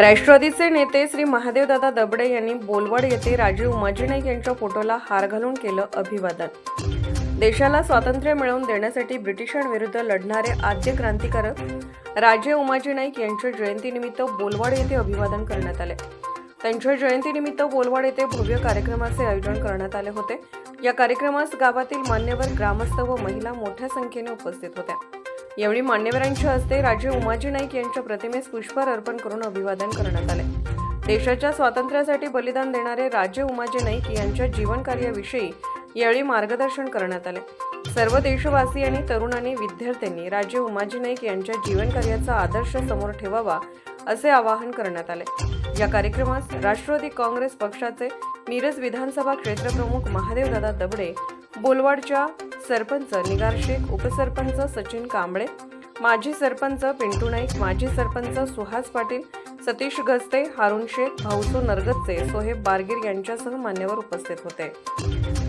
राष्ट्रवादीचे नेते श्री महादेवदादा दबडे यांनी बोलवड येथे राजीव उमाजी नाईक यांच्या फोटोला हार घालून केलं अभिवादन. देशाला स्वातंत्र्य मिळवून देण्यासाठी ब्रिटिशांविरुद्ध लढणारे आद्य क्रांतिकारक राजे उमाजी नाईक यांच्या जयंतीनिमित्त बोलवाड येथे अभिवादन करण्यात आले. त्यांच्या जयंतीनिमित्त बोलवाड येथे भव्य कार्यक्रमाचे आयोजन करण्यात आले होते. या कार्यक्रमास गावातील मान्यवर ग्रामस्थ व महिला मोठ्या संख्येने उपस्थित होत्या. यावेळी मान्यवरांच्या हस्ते राजे उमाजी नाईक यांच्या प्रतिमेस पुष्पहार अर्पण करून अभिवादन करण्यात आले देशाच्या स्वातंत्र्यासाठी बलिदान देणारे राजे उमाजी नाईक यांच्या जीवनकार्याविषयी यावेळी मार्गदर्शन करण्यात आले सर्व देशवासी आणि तरुणांनी विद्यार्थ्यांनी राजे उमाजी नाईक यांच्या जीवनकार्याचा आदर्श समोर ठेवावा असे आवाहन करण्यात आले या कार्यक्रमास राष्ट्रवादी काँग्रेस पक्षाचे मिरज विधानसभा क्षेत्रप्रमुख महादेवदादा दबडे बोलवाडच्या सरपंच निगार शेख उपसरपंच सचिन कांबळे माजी सरपंच पिंटू नाईक माजी सरपंच सुहास पाटील सतीश गस्ते हारुण शेख भाऊसो नरगतचे सोहेब बारगीर यांच्यासह मान्यवर उपस्थित होते.